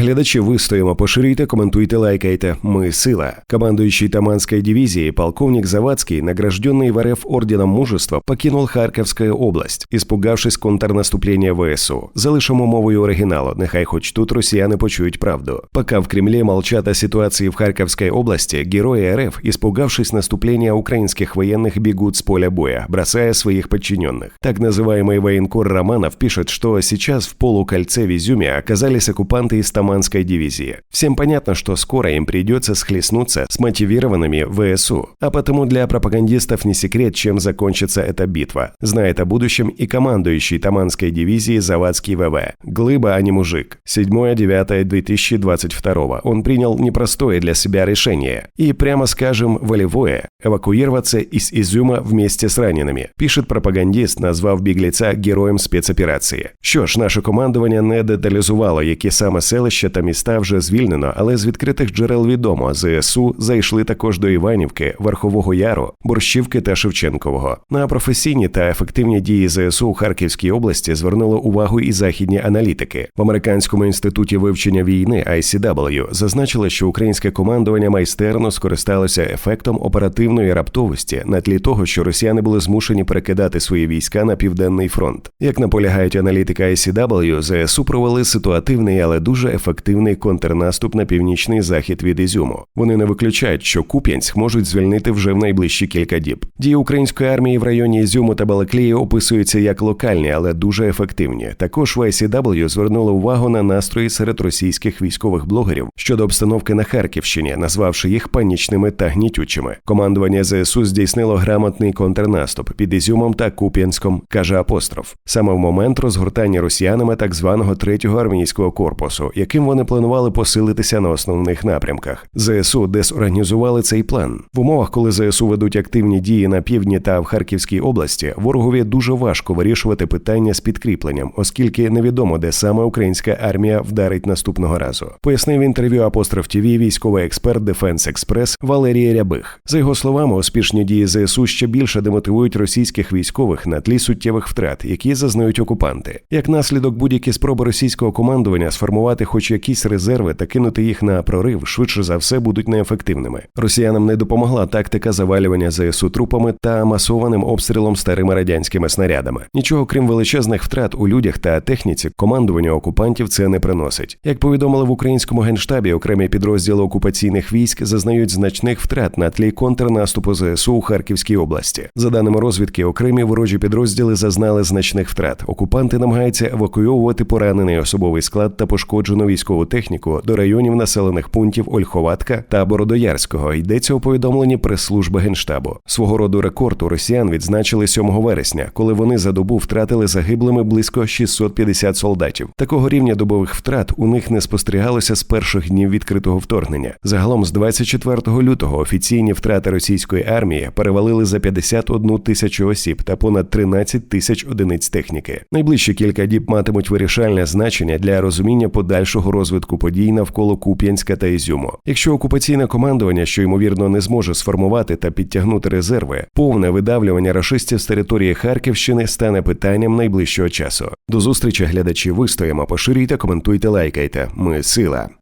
Глядачі вистоїмо, поширюйте, коментуйте, лайкайте. Мы сила. Командующий Таманской дивизией полковник Завадский, награжденный в РФ орденом мужества, покинул Харківську область, испугавшись контрнаступления ВСУ. Залишимо мовою оригіналу, нехай хоч тут росіяни почують правду. Пока в Кремле молчат о ситуации в Харьковской области, герои РФ, испугавшись наступления украинских военных, бегут с поля боя, бросая своих подчиненных. Так называемый военкор Романов пишет, что сейчас в полукольце в Изюме оказались оккупанты из Таманской дивизии. Всем понятно, что скоро им придется схлестнуться с мотивированными ВСУ. А потому для пропагандистов не секрет, чем закончится эта битва. Знает о будущем и командующий Таманской дивизии Завадский ВВ. Глыба, а не мужик. 7-9-2022. Он принял непростое для себя решение. И, прямо скажем, волевое – эвакуироваться из Изюма вместе с ранеными, пишет пропагандист, назвав бігліця героєм спецоперації. Що ж, наше командування не деталізувало, які саме селища та міста вже звільнено, але з відкритих джерел відомо, ЗСУ зайшли також до Іванівки, Верхового Яру, Борщівки та Шевченкового. На професійні та ефективні дії ЗСУ у Харківській області звернули увагу і західні аналітики в американському інституті вивчення війни ICW зазначили, що українське командування майстерно скористалося ефектом оперативної раптовості на тлі того, що росіяни були змушені перекидати свої війська на південний фронт. Як наполягають аналітики ICW, ЗСУ провели ситуативний, але дуже ефективний контрнаступ на північний захід від Ізюму. Вони не виключають, що Куп'янськ можуть звільнити вже в найближчі кілька діб. Дії української армії в районі Ізюму та Балаклії описуються як локальні, але дуже ефективні. Також в ICW звернули увагу на настрої серед російських військових блогерів щодо обстановки на Харківщині, назвавши їх панічними та гнітючими. Командування ЗСУ здійснило грамотний контрнаступ під Ізюмом та Куп'янськом, каже апостроф. Саме в момент розгортання росіянами так званого третього армійського корпусу, яким вони планували посилитися на основних напрямках. ЗСУ дезорганізували цей план в умовах, коли ЗСУ ведуть активні дії на півдні та в Харківській області. Ворогові дуже важко вирішувати питання з підкріпленням, оскільки невідомо, де саме українська армія вдарить наступного разу. Пояснив інтерв'ю апостроф ТВ військовий експерт Дефенс Експрес Валерій Рябих. За його словами, успішні дії ЗСУ ще більше демотивують російських військових на тлі суттєвих втрат, які зазнають окупанти. Як наслідок будь-які спроби російського командування сформувати хоч якісь резерви та кинути їх на прорив, швидше за все будуть неефективними. Росіянам не допомогла тактика завалювання ЗСУ трупами та масованим обстрілом старими радянськими снарядами. Нічого крім величезних втрат у людях та техніці, командування окупантів це не приносить. Як повідомили в українському генштабі, окремі підрозділи окупаційних військ зазнають значних втрат на тлі контрнаступу ЗСУ у Харківській області. За даними розвідки, окремі ворожі підрозділи зазнали значних втрат. Окупанти намагаються евакуйовувати поранений особовий склад та пошкоджену військову техніку до районів населених пунктів Ольховатка та Бородоярського. Йдеться у повідомленні прес-служби генштабу. Свого роду рекорд у росіян відзначили 7 вересня, коли вони за добу втратили загиблими близько 650 солдатів. Такого рівня добових втрат у них не спостерігалося з перших днів відкритого вторгнення. Загалом з 24 лютого офіційні втрати російської армії перевалили за 51 тисячу осіб та понад 13 тисяч одиниць техніки. Найближчі кілька діб матимуть вирішальне значення для розуміння подальшого розвитку подій навколо Куп'янська та Ізюму. Якщо окупаційне командування, що ймовірно не зможе сформувати та підтягнути резерви, повне видавлювання рашистів з території Харківщини стане питанням найближчого часу. До зустрічі глядачі вистоїмо, поширюйте, коментуйте, лайкайте. Ми сила.